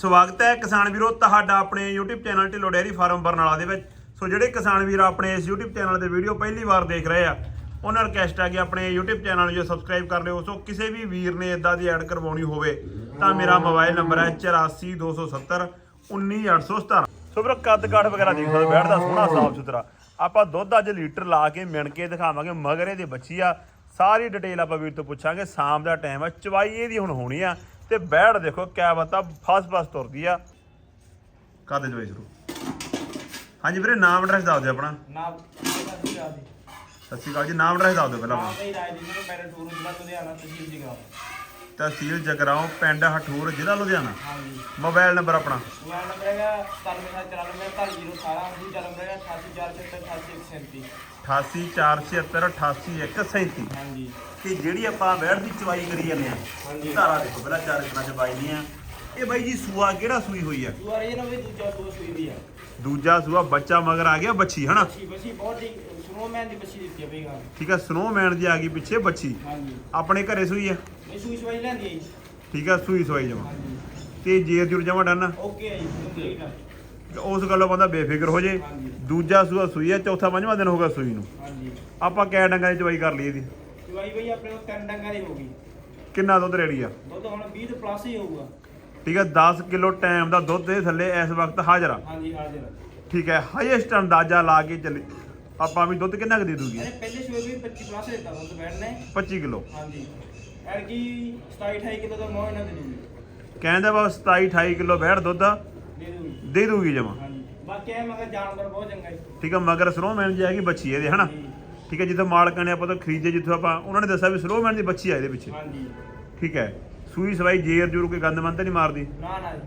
ਸਵਾਗਤ ਹੈ ਕਿਸਾਨ ਵੀਰੋ ਤੁਹਾਡਾ ਆਪਣੇ YouTube channel Dhillon dairy farm Barnala ਦੇ ਵਿੱਚ। ਸੋ ਜਿਹੜੇ ਕਿਸਾਨ ਵੀਰ ਆਪਣੇ ਇਸ YouTube ਚੈਨਲ ਦੇ ਵੀਡੀਓ ਪਹਿਲੀ ਵਾਰ ਦੇਖ ਰਹੇ ਆ, ਉਹਨਾਂ ਨੂੰ ਰਿਕਵੈਸਟ ਆ ਕਿ ਆਪਣੇ YouTube ਚੈਨਲ ਨੂੰ ਜੋ ਸਬਸਕ੍ਰਾਈਬ ਕਰ ਲਿਓ। ਸੋ ਕਿਸੇ ਵੀ ਵੀਰ ਨੇ ਇਦਾਂ ਦੀ ਐਡ ਕਰਵਾਉਣੀ ਹੋਵੇ, ਤਾਂ ਮੇਰਾ ਮੋਬਾਈਲ ਨੰਬਰ ਹੈ 8427 19817 ਸੋ ਵੀਰੋ ਕੱਦ ਕਾਠ ਵਗੈਰਾ ਦੇਖ ਸਕਦੇ ਬੈਠਦਾ ਸੋਹਣਾ, ਸਾਫ਼ ਸੁਥਰਾ। ਆਪਾਂ ਦੁੱਧ ਅੱਜ ਲੀਟਰ ਲਾ ਕੇ ਮਿਣ ਕੇ ਦਿਖਾਵਾਂਗੇ, ਮਗਰ ਦੀ ਬੱਚੀ ਆ। ਸਾਰੀ ਡਿਟੇਲ ਆਪਾਂ ਵੀਰ ਤੋਂ ਪੁੱਛਾਂਗੇ, ਸ਼ਾਮ ਦਾ ਟਾਈਮ ਆ, ਚਵਾਈ ਇਹਦੀ ਹੁਣ ਹੋਣੀ ਆ। ਤੇ ਬੈੜ ਦੇਖੋ ਕਿਆ ਬਤਾ ਫਸ ਫਸ ਤੁਰਦੀ ਆ। ਕਾਦੇ ਜਵਾਈ ਸ਼ੁਰੂ। ਹਾਂਜੀ ਵੀਰੇ ਨਾਮ ਐਡਰੈਸ ਦੱਸ ਦਿਓ ਆਪਣਾ। ਨਾ ਸਤਿ ਸ਼੍ਰੀ ਅਕਾਲ ਜੀ ਨਾਮ ਐਡਰੈਸ ਦੱਸ ਦਿਓ ਪਹਿਲਾਂ ਨਾਮ ਆਪਣਾ ਹੈ ਰਾਜ ਜੀ ਨੂੰ ਮੇਰੇ ਟੂਰ ਜ਼ਿਲ੍ਹਾ ਲੁਧਿਆਣਾ ਤਹਿਸੀਲ ਜਗਰਾਉਂ ਤਹਿਸੀਲ ਜਗਰਾਉਂ ਪਿੰਡ ਹਠੂਰ ਜ਼ਿਲ੍ਹਾ ਲੁਧਿਆਣਾ। ਹਾਂਜੀ। ਮੋਬਾਈਲ ਨੰਬਰ ਆਪਣਾ। ਮੋਬਾਈਲ ਨੰਬਰ ਹੈਗਾ 9794 ਦੂਜਾ ਨੰਬਰ ਹੈਗਾ 88477 8847788137 ਹਾਂਜੀ ਤੇ ਜਿਹੜੀ ਆਪਾਂ ਵੈੜ ਦੀ ਚਵਾਈ ਕਰੀ ਜਾਂਦੇ ਆ ਹਾਂਜੀ। ਧਾਰਾ ਦੇਖੋ ਪਹਿਲਾਂ ਚਾਰ ਕਿੰਨਾ ਚ ਪਾਈ ਨਹੀਂ ਆ ਇਹ ਬਾਈ ਜੀ ਸੂਆ ਕਿਹੜਾ ਸੂਈ ਹੋਈ ਆ? ਦੁਆਰੇ ਇਹਨਾਂ ਵੀ ਦੂਜਾ ਦੋ ਸੂਈ ਦੀ ਆ। ਦੂਜਾ ਸੂਆ ਬੱਚਾ ਮਗਰ ਆ ਗਿਆ ਬੱਚੀ ਹਨਾ? ਬੱਚੀ ਬੱਚੀ ਬਹੁਤ ਹੀ ਸੁਣੋ ਮੈਂ ਦੀ ਬੱਚੀ ਦਿੱਤੀ ਆ ਬਈ ਗਾ ਠੀਕ ਆ ਸਨੋਮੈਨ ਦੀ ਆ ਗਈ ਪਿੱਛੇ ਬੱਚੀ। ਹਾਂਜੀ। ਆਪਣੇ ਘਰੇ ਸੂਈ ਆ? ਇਹ ਸੂਈ ਸਵਾਈ ਲੈਂਦੀ ਹੈ ਜੀ। ਠੀਕ ਆ ਸੂਈ ਸਵਾਈ ਜਮਾ। ਹਾਂਜੀ ਤੇ ਜੇਰ ਜੁਰ ਜਮਾ ਡਨ ਓਕੇ ਹੈ ਜੀ ਕੰਪਲੀਟ ਆ। ਉਸ ਗੱਲੋਂ ਬੰਦਾ ਬੇਫਿਕਰ ਹੋ ਜੇ। ਹਾਂਜੀ। ਦੂਜਾ ਸੂਆ ਸੂਈ ਆ ਚੌਥਾ ਪੰਜਵਾਂ ਦਿਨ ਹੋਗਾ ਸੂਈ ਨੂੰ। ਹਾਂਜੀ। ਆਪਾਂ ਕੈ ਡੰਗਾਂ ਦੀ ਚਵਾਈ ਕਰ ਲਈ ਇਹਦੀ? ਸਵਾਈ ਬਈ ਆਪਣੇ ਕੋਲ ਤਿੰਨ ਡੰਗਾਂ ਦੀ ਹੋ ਗਈ। ਕਿੰਨਾ ਦੁੱਧ ਰੈਡੀ ਆ? ਦੁੱਧ ਹੁਣ 20 ਤੋਂ ਪਲੱਸ ਹੀ ਹੋਊਗਾ। ਠੀਕ ਆ 10 ਕਿਲੋ ਟਾਈਮ ਦਾ ਦੁੱਧ ਦੇ ਥੱਲੇ ਇਸ ਵਕਤ ਹਾਜ਼ਰ ਆ। ਹਾਂਜੀ ਹਾਜ਼ਰ ਠੀਕ ਹੈ ਹਾਈਐਸਟ ਅੰਦਾਜ਼ਾ ਲਾ ਕੇ ਚੱਲੀ ਆਪਾਂ ਵੀ ਦੁੱਧ ਕਿੰਨਾ ਕੁ ਦੇ ਦੂਗੀ? ਇਹਨੇ ਪਹਿਲੇ ਸੂਏ ਵੀ 25 ਪਲੱਸ ਦਿੱਤਾ ਦੁੱਧ ਬੈਠਨੇ 25 ਕਿਲੋ। ਹਾਂਜੀ। ਐਰਕੀ 27 28 ਕਿਲੋ ਦਾ ਮੋਹ ਇਹਨਾਂ ਦੇ ਦੂਗੀ। ਕਹਿੰਦਾ ਵਾ 27 28 ਕਿਲੋ ਬੈੜ ਦੁੱਧ। ਦੇ ਦੂਗੀ। ਦੇ ਦੂਗੀ ਜਮਾ। ਹਾਂਜੀ। ਬਾਕੀ ਇਹ ਮਗਰ ਜਾਨਵਰ ਬਹੁਤ ਚੰਗਾ ਹੈ ਠੀਕ ਆ ਮਗਰ ਸਲੋਮੈਨ ਜੀ ਹੈਗੀ ਬੱਚੀ ਇਹਦੇ ਹਨਾ? ਜੀ। ਠੀਕ ਹੈ ਜਿੱਥੋਂ ਮਾਲਕਾਂ ਨੇ ਆਪਾਂ ਤੋਂ ਖਰੀਦੇ ਜਿੱਥੋਂ ਆਪਾਂ ਉਹਨਾਂ ਨੇ ਦੱਸਿਆ ਵੀ ਸਲੋਮੈਨ ਦੀ ਬੱਚੀ ਆ ਇਹਦੇ ਪਿੱਛੇ। ਹਾਂਜੀ। ਠੀਕ ਹੈ ਸੂਈ ਸਵਾਈ ਜੇਰ ਜੂਰ ਕੋਈ ਗੰਦ ਮੰਦ ਨਹੀਂ ਮਾਰਦੀ? ਨਾ ਨਾ ਜੀ।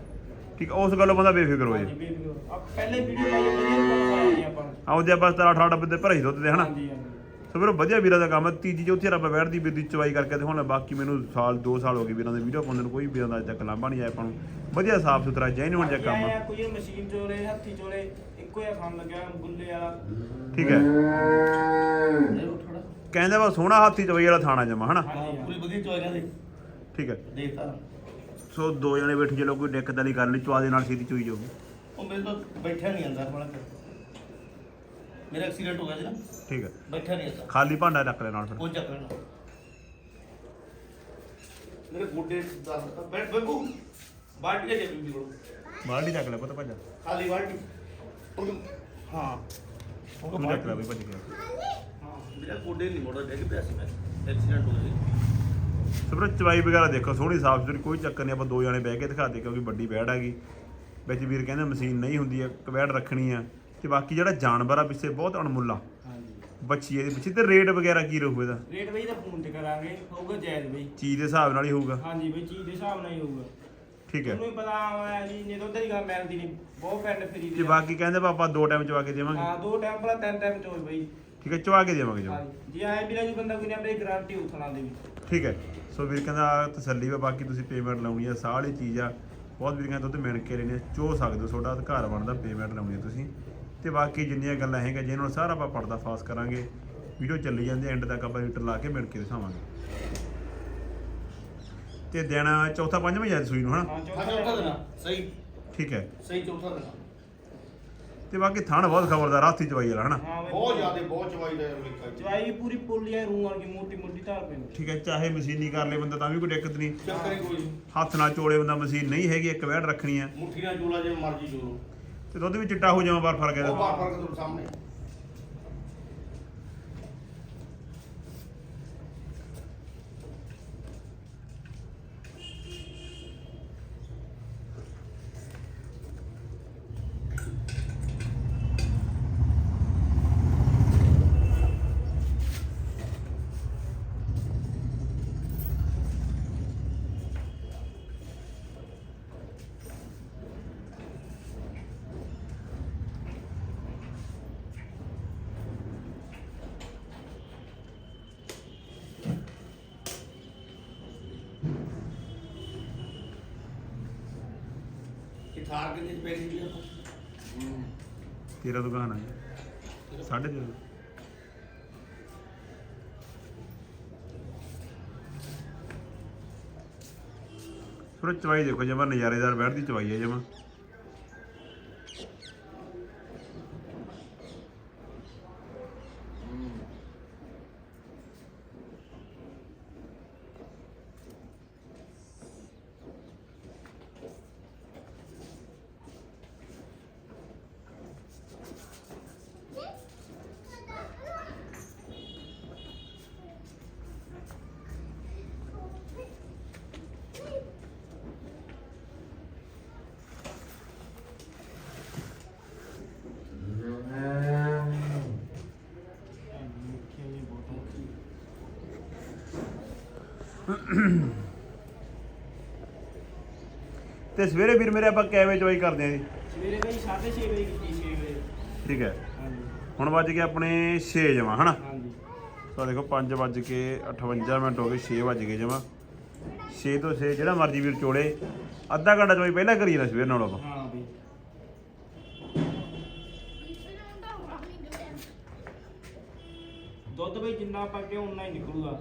ਠੀਕ ਆ, ਉਸ ਗੱਲੋਂ ਬੰਦਾ ਬੇਫਿਕਰ ਹੋ ਹਾਂਜੀ ਜੇ ਬੇਬੀ ਆ ਪਹਿਲੇ ਵੀਡੀਓ ਪਾਈ ਜੀ ਆਪਾਂ ਨੇ। ਆਉਦੇ ਆਪਾਂ 17 18 ਡੱਬੇ ਤੇ ਭਰਾਈ ਦੁੱਧ ਦੇ ਹਨਾ? ਹਾਂਜੀ ਹਾਂਜੀ। ਸੋ ਵੀਰੋ ਵਧੀਆ ਵੀਰਾਂ ਦਾ ਕੰਮ ਹੈ। ਤੀਜੀ ਚੌਥੀ ਰੱਬ ਬੈਠ ਦੀ ਵੀਰ ਦੀ ਚਵਾਈ ਕਰਕੇ ਤੇ ਹੁਣ ਬਾਕੀ ਮੈਨੂੰ ਸਾਲ 2 ਸਾਲ ਹੋ ਗਏ ਵੀਰਾਂ ਦੇ ਵੀਡੀਓ ਪਾਉਂਦੇ ਨੂੰ। ਕੋਈ ਵੀਰਾਂ ਦਾ ਅਜੇ ਤੱਕ ਲਾਂਭਾ ਨਹੀਂ ਆਇਆ ਆਪਾਂ ਨੂੰ। ਵਧੀਆ ਸਾਫ਼ ਸੁਥਰਾ ਜੈਨੂਨ ਜਿਹਾ ਕੰਮ ਆਇਆ ਆ ਕੋਈ ਮਸ਼ੀਨ ਚੋਲੇ ਹੱਥੀ ਚੋਲੇ ਇੱਕੋ ਹੀ ਖਾਣ ਲੱਗਿਆ ਗੁੱਲੇ ਵਾਲਾ। ਠੀਕ ਹੈ। ਕਹਿੰਦੇ ਵਾ ਸੋਹਣਾ ਹਾਥੀ ਚਵਾਈ ਵਾਲਾ ਥਾਣਾ ਜਮਾ ਹਨਾ? ਪੂਰੀ ਵਧੀਆ ਚੋਇਆਂ ਦੇ ਠੀਕ ਹੈ। ਦੇਖਤਾ। ਸੋ ਦੋ ਜਣੇ ਬੈਠੇ ਜੇ ਲੋਕ ਕੋਈ ਦਿੱਕਤ ਵਾਲੀ ਗੱਲ ਨਹੀਂ ਚਵਾ ਦੇ ਨਾਲ ਛੇਤੀ ਚੋਈ ਜਾਊਗੀ। ਉਹ ਮੇਰੇ ਤੋਂ ਬੈਠਿਆ ਨਹੀਂ ਜਾਂਦਾ ਬੜਾ ਮੇਰਾ ਐਕਸੀਡੈਂਟ ਹੋ ਗਿਆ ਸੀ ਨਾ। ਠੀਕ ਹੈ। ਬੈਠਿਆ ਨਹੀਂ ਜਾਂਦਾ ਖਾਲੀ ਭਾਂਡਾ ਰੱਖ ਲੈ ਨਾਲ ਫਿਰ। ਉਹ ਚੱਕ ਲੈਣਾ। ਮੇਰੇ ਗੋਡੇ ਦਰਦ ਬੈਠ ਬੈਠੂ ਬਾਲਟੀ ਲੈ ਜੇ ਬੀਬੀ ਕੋਲ ਬਾਲਟੀ ਚੱਕ ਲੈ ਪਤਾ ਭੱਜਾ ਖਾਲੀ ਬਾਲਟੀ। ਹਾਂ। ਉਹ ਤੂੰ ਚੱਕ ਲੈ ਬਈ ਭੱਜ ਗਿਆ। ਹਾਂ ਮੇਰਾ ਗੋਡੇ ਨਹੀਂ ਮੋੜਾ ਡਿੱਗ ਪਿਆ ਸੀ ਮੈਂ। ਐਕਸੀਡੈਂਟ ਹੋ ਗਿਆ ਸੀ। ਸੋ ਵੀਰੋ ਚਵਾਈ ਵਗੈਰਾ ਦੇਖੋ ਸੋਹਣੀ ਸਾਫ਼ ਸੁਥਰੀ ਕੋਈ ਚੱਕਰ ਨਹੀਂ ਆਪਾਂ ਦੋ ਜਣੇ ਬਹਿ ਕੇ ਦਿਖਾਦੇ ਕਿਉਂਕਿ ਵੱਡੀ ਬੈੜ ਹੈਗੀ ਵਿੱਚ ਵੀਰ ਕਹਿੰਦੇ ਮਸ਼ੀਨ ਨਹੀਂ ਹੁੰਦੀ ਹੈ ਕਵੈੜ ਰੱਖਣੀ ਆ। ਤੇ ਬਾਕੀ ਜਿਹੜਾ ਜਾਨਵਰ ਆ ਪਿੱਛੇ ਬਹੁਤ ਅਣਮੁੱਲਾ। ਹਾਂਜੀ। ਬੱਚੀ ਇਹਦੇ ਪਿੱਛੇ ਤੇ ਰੇਟ ਵਗੈਰਾ ਕੀ ਰਹੂ ਇਹਦਾ? ਰੇਟ ਬਈ ਦਾ ਫੋਨ ਤੇ ਕਰਾਂਗੇ ਹੋਊਗਾ ਜਾਇਜ਼ ਬਈ। ਚੀਜ਼ ਦੇ ਹਿਸਾਬ ਨਾਲ ਹੀ ਹੋਊਗਾ। ਹਾਂਜੀ ਬਈ ਚੀਜ਼ ਦੇ ਹਿਸਾਬ ਨਾਲ ਹੀ ਹੋਊਗਾ। ਠੀਕ ਹੈ। ਤੁਹਾਨੂੰ ਵੀ ਪਤਾ ਆ ਜੀ ਜੇ ਦੁੱਧ ਦੀ ਗੱਲ ਮਿਲਦੀ ਨਹੀਂ। ਬਹੁਤ ਪਿੰਡ ਫਰੀ ਤੇ ਦੀ ਆ। ਬਾਕੀ ਕਹਿੰਦੇ ਆਪਾਂ ਦੋ ਟਾਈਮ ਚਵਾ ਕੇ ਦੇਵਾਂਗੇ। ਹਾਂ ਦੋ ਟਾਈਮ ਭਲਾ ਤਿੰਨ ਟਾਈਮ ਚੋਲ ਬਈ। ਠੀਕ ਹੈ ਚਵਾ ਕੇ ਦੇਵਾਂਗੇ ਜੀ ਹਾਂਜੀ। ਜੇ ਆਏ ਵੀਰਾ ਜੀ ਬੰਦਾ ਕੋਈ ਨੇ ਆਪਣੀ ਗਾਰੰਟੀ ਉਥਣਾ ਦੇ ਵੀ। ਠੀਕ ਹੈ। ਸੋ ਵੀਰ ਕਹਿੰਦਾ ਤਸੱਲੀ ਵਾ ਬਾਕੀ ਤੁਸੀਂ ਪੇਮੈਂਟ ਲਾਉਣੀ ਆ ਸਾਰੀ ਚੀਜ਼ ਆ। ਬਹੁਤ ਵੀਰ ਕਹਿੰਦੇ ਦੁੱਧ ਮਿਣ ਕੇ ਲੈਣੇ ਚੋ ਸਕਦੇ ਹੋ ਤੁਹਾਡਾ ਅਧਿਕਾਰ ਬਣਦਾ ਪੇਮੈਂਟ ਲਾਉਣੀ ਆ ਤੁਸੀਂ। ਤੇ ਬਾਕੀ ਜਿੰਨੀਆਂ ਗੱਲਾਂ ਹੈਗਾ ਜਿਹਨਾਂ ਨੂੰ ਸਾਰਾ ਆਪਾਂ ਪਰਦਾ ਫਾਸ ਕਰਾਂਗੇ ਵੀਡੀਓ ਚੱਲੀ ਜਾਂਦੀ ਐਂਡ ਤੱਕ ਆਪਾਂ ਰੀਟਰ ਲਾ ਕੇ ਮਿਣ ਕੇ ਦਿਖਾਵਾਂਗੇ। ਤੇ ਦਿਨ ਚੌਥਾ ਪੰਜਵਾਂ ਜਦ ਸੂਈ ਨੂੰ ਹਨਾ? ਹਾਂ ਹਾਂ ਚੌਥਾ ਦਿਨ ਆ, ਸਹੀ। ਠੀਕ ਹੈ। ਸਹੀ ਚੌਥਾ ਦਿਨ। ਆ। ਤੇ ਬਾਕੀ ਥਣ ਬਹੁਤ ਖਬਰਦਾਰ ਹਾਥੀ ਚਵਾਈ ਵਾਲਾ ਹਨਾ? ਹਾਂ ਬਈ ਬਹੁਤ ਜ਼ਿਆਦਾ ਬਹੁਤ ਚਵਾਈ ਦਾ ਅਮਰੀਕਾ ਚ ਚਵਾਈ ਪੂਰੀ ਪੁੱਲੀ ਆ ਰੂਹ ਵਰਗੀ ਮੋਟੀ ਮੋਟੀ ਧਾਰ ਪੈਂਦੀ ਠੀਕ ਹੈ ਚਾਹੇ ਮਸ਼ੀਨੀ ਕਰ ਲੇ ਬੰਦਾ ਤਾਂ ਵੀ ਕੋਈ ਦਿੱਕਤ ਨਹੀਂ। ਚੱਕਰ ਹੀ ਕੋਈ ਨੀ। ਹੱਥ ਨਾਲ ਚੋਲੇ ਬੰਦਾ ਮਸ਼ੀਨ ਨਹੀਂ ਹੈਗੀ ਇੱਕ ਵੈੜ ਰੱਖਣੀ ਆ। ਮੁੱਠੀ ਨਾਲ ਚੋਲਾ ਜੇ ਮਰਜ਼ੀ ਚੋਲੋ ਤੇ ਦੁੱਧ ਵੀ ਚਿੱਟਾ ਹੋ ਜਾਵਾਂ ਬਾਰ ਫ਼ਰਕ ਉਹ ਇਹਦਾ ਬਾਰ ਬਾਰ ਤੁਹਾਡੇ ਸਾਹਮਣੇ। ਇਹ ਚ ਪੈਸੇ ਦੀ ਤੇਰਾ ਦੁਕਾਨ ਆ ਸਾਢੇ ਤਿੰਨ ਫਿਰ ਚਵਾਈ ਦੇਖੋ ਜਮਾ, ਨਜ਼ਾਰੇਦਾਰ ਬੈਠਦੀ ਚਵਾਈ ਹੈ ਜਮਾ। ਤੇ ਸਵੇਰੇ ਵੀਰ ਮੇਰੇ ਆਪਾਂ ਕਿਵੇਂ ਚਵਾਈ ਕਰਦੇ ਆਂ ਜੀ? ਸਵੇਰੇ ਬਈ 6:30 ਵਜੇ ਕੀਤੀ 6 ਵਜੇ। ਠੀਕ ਹੈ। ਹਾਂਜੀ। ਹੁਣ ਵੱਜ ਗਏ ਆਪਣੇ 6 ਜਮਾ ਹਨਾ? ਹਾਂਜੀ। ਤਾਂ ਦੇਖੋ 5 ਵੱਜ ਕੇ 58 ਮਿੰਟ ਹੋ ਗਏ 6 ਵੱਜ ਗਏ ਜਮਾ। 6 ਤੋਂ 6 ਜਿਹੜਾ ਮਰਜ਼ੀ ਵੀਰ ਚੋੜੇ ਅੱਧਾ ਘੰਟਾ ਚੋਈ ਪਹਿਲਾਂ ਕਰੀ ਨਾ ਸਵੇਰ ਨਾਲ ਆਪਾਂ। ਹਾਂ ਬਈ ਦੁੱਧ ਬਈ ਜਿੰਨਾ ਆਪਾਂ ਕਿ ਉਨਾ ਹੀ ਨਿਕਲੂਗਾ।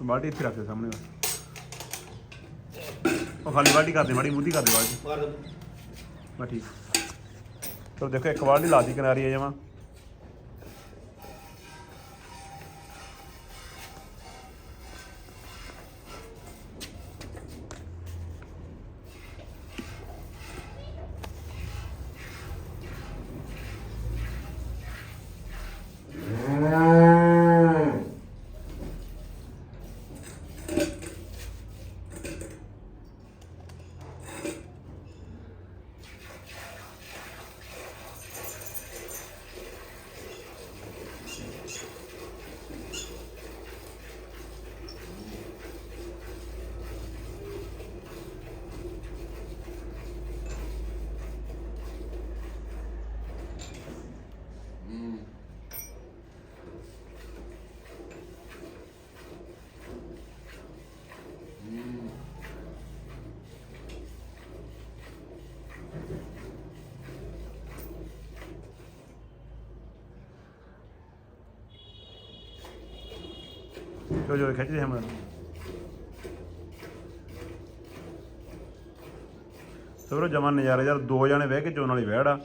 ਤੇ ਬਾਲਟੀ ਇੱਥੇ ਰੱਖ ਦੇ ਸਾਹਮਣੇ ਉਹ ਖਾਲੀ ਬਾਲਟੀ ਕਰ ਦੇ ਮਾੜੀ ਮੂਦੀ ਕਰ ਦੇ ਬਾਲਟੀ। ਮਾਰ ਦੇ। ਬਸ ਠੀਕ। ਚਲੋ ਦੇਖੋ ਇੱਕ ਬਾਲਟੀ ਲਾਤੀ ਕਿਨਾਰੀ ਹੈ ਜਮਾ। ਜੋ ਜੋ ਖਿੱਚਦੇ ਹਮ ਸਵਰੋ ਜਮਾ ਨਜ਼ਾਰੇ ਯਾਰ ਦੋ ਜਣੇ ਬਹਿ ਕੇ ਚੋਣ ਵਾਲੀ ਵਹਿੜ ਆ।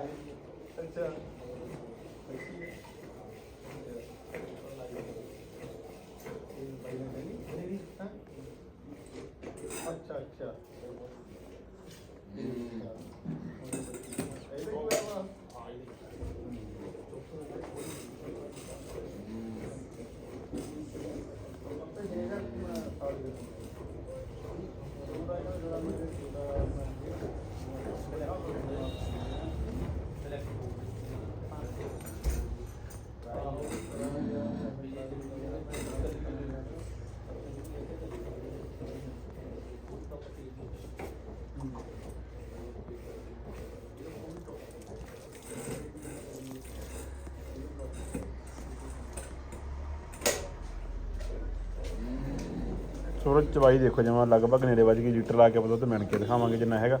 ਕਿੰਨੇ ਗਾ ਹੈ ਅੱਛਾ ਅੱਛੀ ਹੈ। ਇਹ ਬਾਈ ਨੇ ਕਹਿੰਦੀ, ਹਾਂ? ਅੱਛਾ ਅੱਛਾ ਇਹਦੇ ਕੋਲ ਆ ਸੂਰਜ ਚਵਾਈ ਦੇਖੋ ਜਮਾ ਲਗਭਗ ਨੇੜੇ ਵੱਜ ਗਈ, ਲੀਟਰ ਲਾ ਕੇ ਪਤਾ ਤੇ ਮਿਣ ਕੇ ਦਿਖਾਵਾਂਗੇ ਜਿੰਨਾ ਹੈਗਾ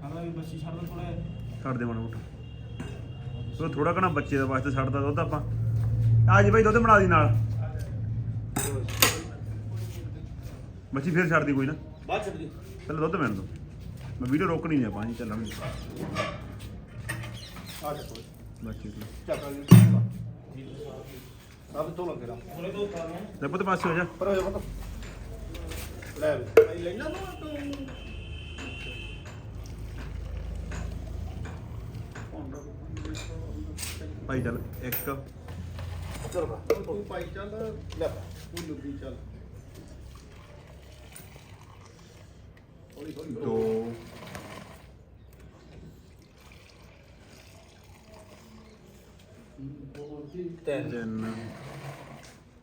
ਕਹਿੰਦਾ ਵੀ ਬੱਚੀ ਛੱਡ ਦੋ ਥੋੜਾ ਛੱਡ ਦੇ ਮਾੜਾ ਮੋਟਾ। ਉਹ ਥੋੜਾ ਘਣਾ ਬੱਚੇ ਦਾ ਵਾਸਤੇ ਛੱਡਦਾ ਦੁੱਧ ਆਪਾਂ। ਆ ਜੀ ਬਾਈ ਦੁੱਧ ਬਣਾ ਦੀ ਨਾਲ। ਬੱਚੀ ਫੇਰ ਛੱਡਦੀ ਕੋਈ ਨਾ। ਬਾਅਦ ਛੱਡ ਦੀ ਪਹਿਲਾਂ ਦੁੱਧ ਮਿਣ ਦੋ। ਮੈਂ ਵੀਡੀਓ ਰੋਕਣੀ ਨਹੀਂ ਆਪਾਂ ਜੀ ਚੱਲਾਂਗੇ। ਆ ਦੇਖੋ ਬੱਚੀ ਤੋਂ ਚੱਕਾ ਜੀ। ਸਭ ਤੋਂ ਲੱਗੇਗਾ ਥੋੜੇ ਤੋਂ ਉਤਾਰ ਮੈਂ ਲੈ ਪੁੱਤ ਪਾਸੇ ਹੋ ਜਾ। ਪਰ ਹੋ ਜਾ ਪੁੱਤ। ਲੈ ਭਾਈ ਲੈਣਾ ਨਾ ਤੂੰ। ਭਾਈ ਚੱਲ ਇੱਕ। ਚਲ ਬਾ ਤੂੰ ਪਾਈ ਚੱਲ ਲੈ ਤੂੰ ਲੁੱਗੀ ਚੱਲ। ਹੌਲੀ ਹੌਲੀ ਦੋ ਤਿੰਨ। ਤਿੰਨ।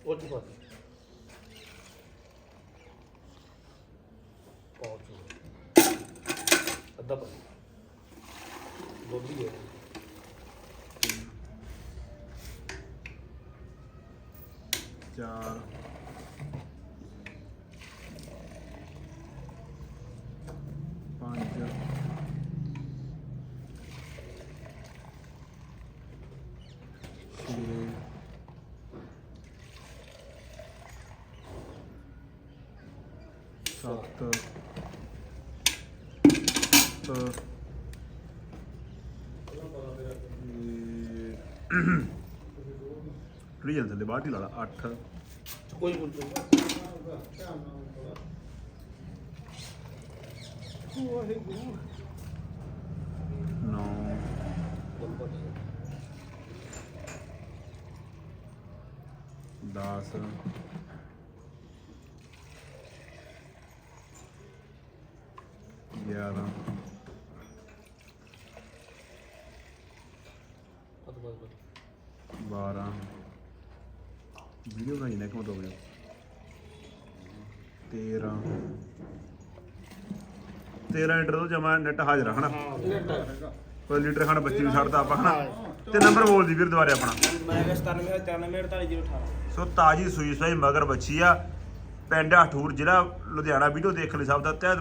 ਉਹ ਚ ਬਾਤ ਪਹੁੰਚ ਅੱਧਾ ਪਾ ਗੋਭੀ ਹੈ ਚਾਰ ਪੰਜ ਛੇ ਸੱਤ ਅੱਠ ਟਰੀ ਜਾਂਦੇ ਦੇ ਬਾਹਰ ਹੀ ਲਾ ਲਾ? 8 ਕੋਈ ਬੁੱਲ ਧਿਆਨ ਨਾਲ ਥੋੜਾ ਵਾਹਿਗੁਰੂ 9 10 11 12 ਵੀਡੀਓ ਬਣਾਈ ਨਾ ਕਿਉਂ ਦੋ 13 13 ਲੀਟਰ ਤੋਂ ਜਮਾ ਨੈਟ ਹਾਜ਼ਰ ਆ, ਹਨਾ? ਕੋਈ ਲੀਟਰ ਖੰਡ ਬੱਚੀ ਨੂੰ ਛੱਡਦਾ ਆਪਾਂ, ਹਨਾ? ਤੇ ਨੰਬਰ ਬੋਲ ਦੀ ਵੀਰ ਦੁਬਾਰੇ ਆਪਣਾ। ਮੈਂ ਕਿਹਾ 9794484018 ਸੋ ਤਾਜੀ ਸੂਈ ਸੂਈ ਮਗਰ ਬੱਚੀ ਆ। ਪਿੰਡ ਹਠੂਰ ਜ਼ਿਲ੍ਹਾ ਲੁਧਿਆਣਾ, ਵੀਡੀਓ ਦੇਖਣ ਲਈ ਸਭ ਦਾ ਤਹਿ